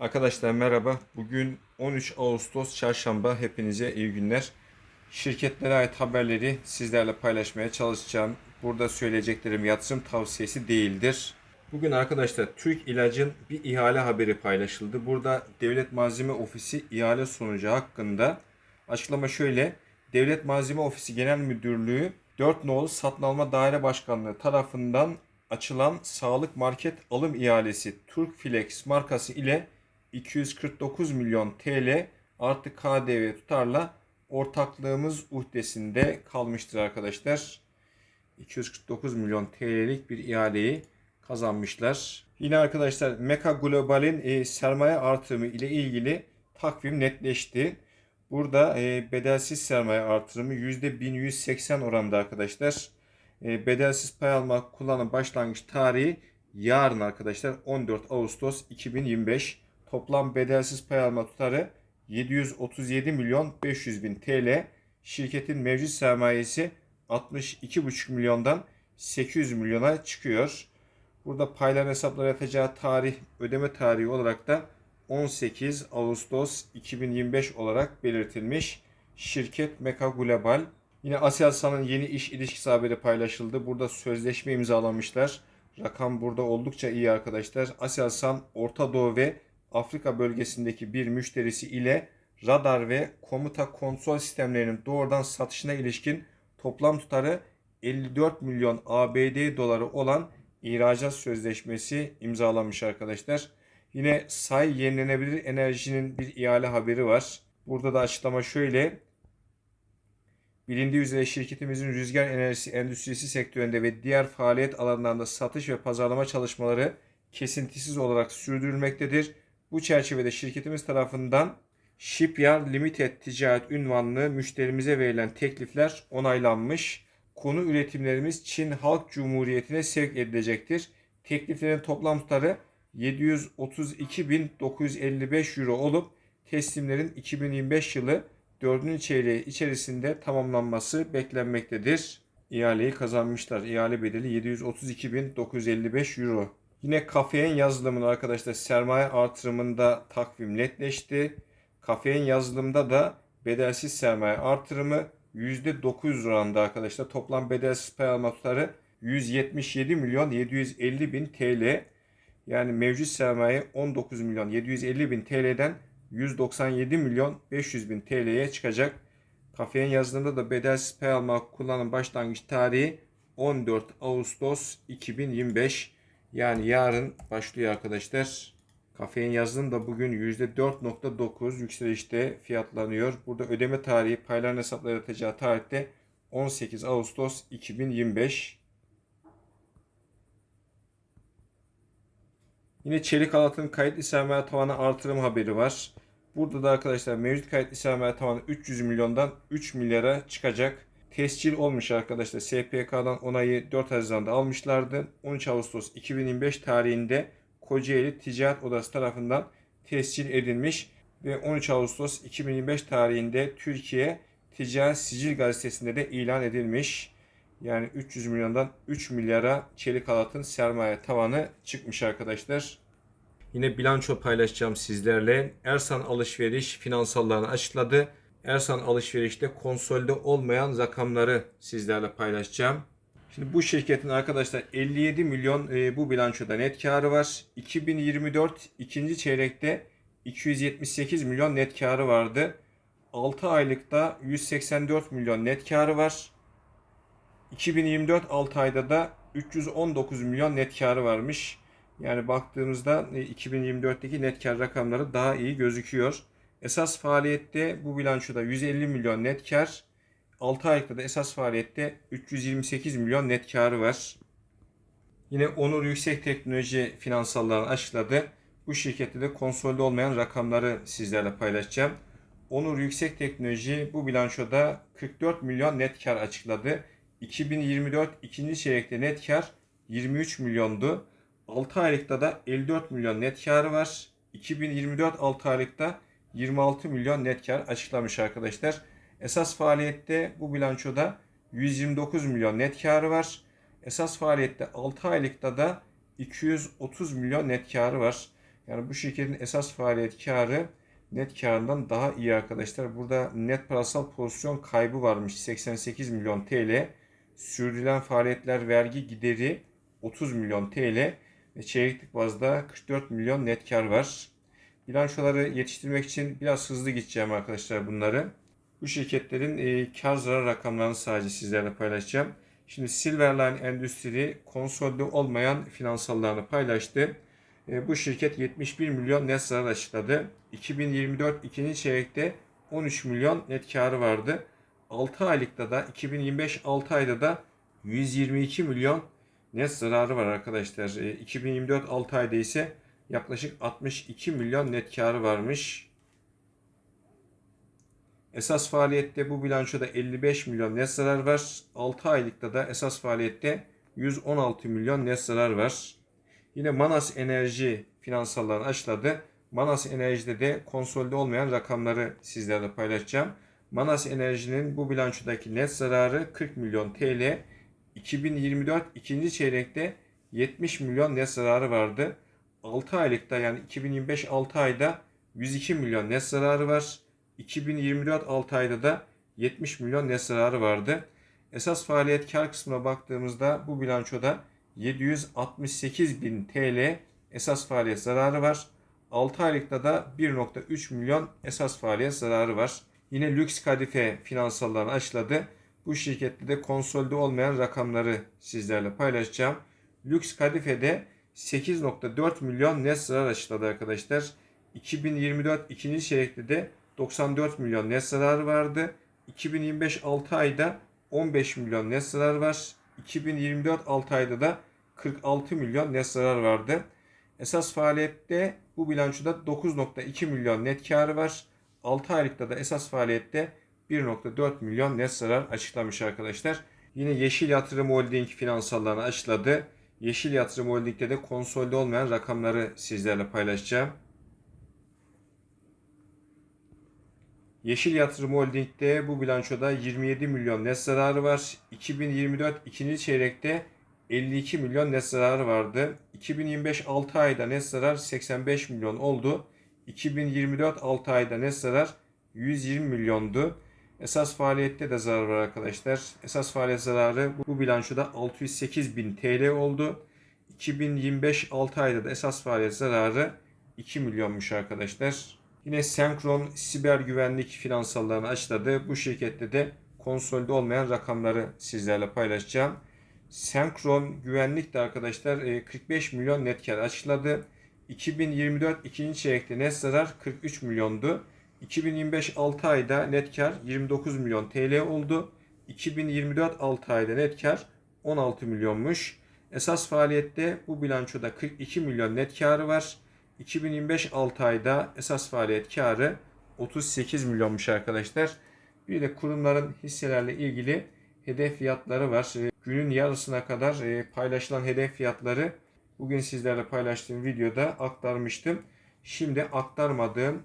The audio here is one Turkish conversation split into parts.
Arkadaşlar merhaba. Bugün 13 Ağustos Çarşamba. Hepinize iyi günler. Şirketlere ait haberleri sizlerle paylaşmaya çalışacağım. Burada söyleyeceklerim yatırım tavsiyesi değildir. Bugün arkadaşlar Türk İlac'ın bir ihale haberi paylaşıldı. Burada Devlet Malzeme Ofisi ihale sonucu hakkında açıklama şöyle. Devlet Malzeme Ofisi Genel Müdürlüğü 4 nolu Satın Alma Daire Başkanlığı tarafından açılan sağlık market alım ihalesi Turk Flex markası ile 249 milyon TL artı KDV tutarla ortaklığımız uhdesinde kalmıştır arkadaşlar. 249 milyon TL'lik bir ihaleyi kazanmışlar. Yine arkadaşlar Meka Global'in e, sermaye artırımı ile ilgili takvim netleşti. Burada e, bedelsiz sermaye artırımı %1180 oranında arkadaşlar. E, bedelsiz pay alma kullanım başlangıç tarihi yarın arkadaşlar 14 Ağustos 2025. Toplam bedelsiz pay alma tutarı 737 milyon 500 bin TL. Şirketin mevcut sermayesi 62,5 milyondan 800 milyona çıkıyor. Burada payların hesaplara yatacağı tarih, ödeme tarihi olarak da 18 Ağustos 2025 olarak belirtilmiş. Şirket Meka Global. Yine Aselsan'ın yeni iş ilişkisi haberi paylaşıldı. Burada sözleşme imzalamışlar. Rakam burada oldukça iyi arkadaşlar. Aselsan Orta Doğu ve Afrika bölgesindeki bir müşterisi ile radar ve komuta kontrol sistemlerinin doğrudan satışına ilişkin toplam tutarı 54 milyon ABD doları olan ihracat sözleşmesi imzalamış arkadaşlar. Yine say yenilenebilir enerjinin bir ihale haberi var. Burada da açıklama şöyle. Bilindiği üzere şirketimizin rüzgar enerjisi endüstrisi sektöründe ve diğer faaliyet alanlarında satış ve pazarlama çalışmaları kesintisiz olarak sürdürülmektedir. Bu çerçevede şirketimiz tarafından Shipyard Limited ticaret ünvanlı müşterimize verilen teklifler onaylanmış. Konu üretimlerimiz Çin Halk Cumhuriyeti'ne sevk edilecektir. Tekliflerin toplam tutarı 732.955 euro olup teslimlerin 2025 yılı 4. çeyreği içerisinde tamamlanması beklenmektedir. İhaleyi kazanmışlar. İhale bedeli 732.955 euro. Yine kafein yazılımının arkadaşlar sermaye artırımında takvim netleşti. Kafein yazılımda da bedelsiz sermaye artırımı %900 oranında arkadaşlar. Toplam bedelsiz pay alma tutarı 177 milyon 750 bin TL. Yani mevcut sermaye 19 milyon 750 bin TL'den 197 milyon 500 bin TL'ye çıkacak. Kafein yazılımında da bedelsiz pay alma kullanım başlangıç tarihi 14 Ağustos 2025. Yani yarın başlıyor arkadaşlar. Kafein yazılım da bugün %4.9 yükselişte fiyatlanıyor. Burada ödeme tarihi payların hesaplara yatacağı tarihte 18 Ağustos 2025. Yine çelik halatın kayıtlı sermaye tavanı artırım haberi var. Burada da arkadaşlar mevcut kayıtlı sermaye tavanı 300 milyondan 3 milyara çıkacak. Tescil olmuş arkadaşlar. SPK'dan onayı 4 Haziran'da almışlardı. 13 Ağustos 2025 tarihinde Kocaeli Ticaret Odası tarafından tescil edilmiş ve 13 Ağustos 2025 tarihinde Türkiye Ticaret Sicil Gazetesi'nde de ilan edilmiş. Yani 300 milyondan 3 milyara çelik halatın sermaye tavanı çıkmış arkadaşlar. Yine bilanço paylaşacağım sizlerle. Ersan Alışveriş finansallarını açıkladı. Ersan Alışveriş'te konsolde olmayan rakamları sizlerle paylaşacağım. Şimdi bu şirketin arkadaşlar 57 milyon e, bu bilançoda net karı var. 2024 ikinci çeyrekte 278 milyon net karı vardı. 6 aylıkta 184 milyon net karı var. 2024 6 ayda da 319 milyon net karı varmış. Yani baktığımızda e, 2024'teki net kar rakamları daha iyi gözüküyor. Esas faaliyette bu bilançoda 150 milyon net kar, 6 aylıkta da esas faaliyette 328 milyon net karı var. Yine Onur Yüksek Teknoloji finansallarını açıkladı. Bu şirkette de konsolde olmayan rakamları sizlerle paylaşacağım. Onur Yüksek Teknoloji bu bilançoda 44 milyon net kar açıkladı. 2024 ikinci çeyrekte net kar 23 milyondu. 6 aylıkta da 54 milyon net karı var. 2024 6 aylıkta 26 milyon net kar açıklamış arkadaşlar. Esas faaliyette bu bilançoda 129 milyon net karı var. Esas faaliyette 6 aylıkta da 230 milyon net karı var. Yani bu şirketin esas faaliyet karı net karından daha iyi arkadaşlar. Burada net parasal pozisyon kaybı varmış 88 milyon TL. Sürdürülen faaliyetler vergi gideri 30 milyon TL ve çeyreklik bazda 44 milyon net kar var. Bilançoları yetiştirmek için biraz hızlı gideceğim arkadaşlar bunları. Bu şirketlerin e, kar zarar rakamlarını sadece sizlerle paylaşacağım. Şimdi Silverline Endüstri konsolide olmayan finansallarını paylaştı. E, bu şirket 71 milyon net zarar açıkladı. 2024 ikinci çeyrekte 13 milyon net karı vardı. 6 aylıkta da 2025 6 ayda da 122 milyon net zararı var arkadaşlar. E, 2024 6 ayda ise yaklaşık 62 milyon net karı varmış. Esas faaliyette bu bilançoda 55 milyon net zarar var. 6 aylıkta da esas faaliyette 116 milyon net zarar var. Yine Manas Enerji finansallarını açıkladı. Manas Enerji'de de konsolide olmayan rakamları sizlerle paylaşacağım. Manas Enerji'nin bu bilançodaki net zararı 40 milyon TL. 2024 ikinci çeyrekte 70 milyon net zararı vardı. 6 aylıkta yani 2025 6 ayda 102 milyon net zararı var. 2024 6 ayda da 70 milyon net zararı vardı. Esas faaliyet kar kısmına baktığımızda bu bilançoda 768 bin TL esas faaliyet zararı var. 6 aylıkta da 1.3 milyon esas faaliyet zararı var. Yine Lüks Kadife finansallarını açıkladı. Bu şirkette de konsolide olmayan rakamları sizlerle paylaşacağım. Lüks Kadife'de 8.4 milyon net zarar açıkladı arkadaşlar. 2024 ikinci çeyrekte de 94 milyon net zararı vardı. 2025 6 ayda 15 milyon net zarar var. 2024 6 ayda da 46 milyon net zarar vardı. Esas faaliyette bu bilançoda 9.2 milyon net karı var. 6 aylıkta da esas faaliyette 1.4 milyon net zarar açıklamış arkadaşlar. Yine Yeşil Yatırım Holding finansallarını açıkladı. Yeşil Yatırım Holding'de de konsolide olmayan rakamları sizlerle paylaşacağım. Yeşil Yatırım Holding'de bu bilançoda 27 milyon net zararı var. 2024 ikinci çeyrekte 52 milyon net zararı vardı. 2025 6 ayda net zarar 85 milyon oldu. 2024 6 ayda net zarar 120 milyondu. Esas faaliyette de zarar var arkadaşlar. Esas faaliyet zararı bu bilançoda 608 bin TL oldu. 2025 6 ayda da esas faaliyet zararı 2 milyonmuş arkadaşlar. Yine Senkron siber güvenlik finansallarını açıkladı. Bu şirkette de konsolide olmayan rakamları sizlerle paylaşacağım. Senkron güvenlik de arkadaşlar 45 milyon net kar açıkladı. 2024 ikinci çeyrekte net zarar 43 milyondu. 2025 6 ayda net kar 29 milyon TL oldu. 2024 6 ayda net kar 16 milyonmuş. Esas faaliyette bu bilançoda 42 milyon net karı var. 2025 6 ayda esas faaliyet karı 38 milyonmuş arkadaşlar. Bir de kurumların hisselerle ilgili hedef fiyatları var. Günün yarısına kadar e, paylaşılan hedef fiyatları bugün sizlerle paylaştığım videoda aktarmıştım. Şimdi aktarmadığım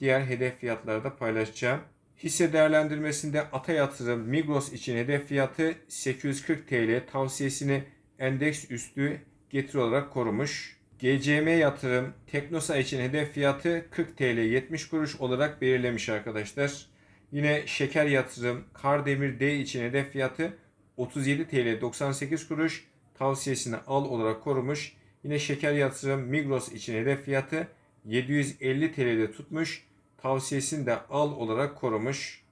diğer hedef fiyatları da paylaşacağım. Hisse değerlendirmesinde Ata Yatırım Migros için hedef fiyatı 840 TL tavsiyesini endeks üstü getiri olarak korumuş. GCM Yatırım Teknosa için hedef fiyatı 40 TL 70 kuruş olarak belirlemiş arkadaşlar. Yine Şeker Yatırım Kardemir D için hedef fiyatı 37 TL 98 kuruş tavsiyesini al olarak korumuş. Yine Şeker Yatırım Migros için hedef fiyatı 750 TL'de tutmuş. Tavsiyesini de al olarak korumuş.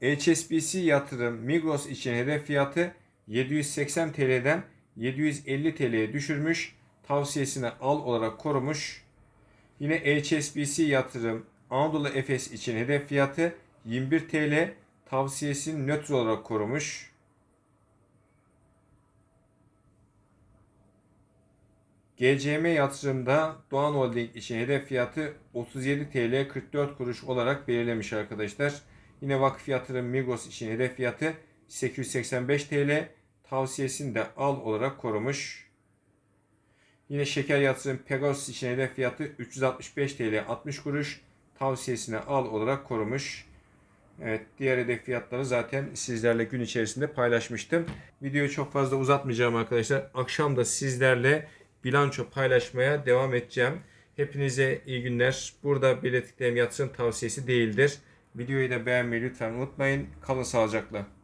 HSBC Yatırım Migros için hedef fiyatı 780 TL'den 750 TL'ye düşürmüş. Tavsiyesini al olarak korumuş. Yine HSBC Yatırım Anadolu Efes için hedef fiyatı 21 TL. Tavsiyesini nötr olarak korumuş. GCM yatırımda Doğan Holding için hedef fiyatı 37 TL 44 kuruş olarak belirlemiş arkadaşlar. Yine vakıf yatırım Migros için hedef fiyatı 885 TL. Tavsiyesini de al olarak korumuş. Yine şeker yatırım Pegasus için hedef fiyatı 365 TL 60 kuruş. Tavsiyesini al olarak korumuş. Evet diğer hedef fiyatları zaten sizlerle gün içerisinde paylaşmıştım. Videoyu çok fazla uzatmayacağım arkadaşlar. Akşam da sizlerle bilanço paylaşmaya devam edeceğim. Hepinize iyi günler. Burada belirttiklerim yatırım tavsiyesi değildir. Videoyu da beğenmeyi lütfen unutmayın. Kalın sağlıcakla.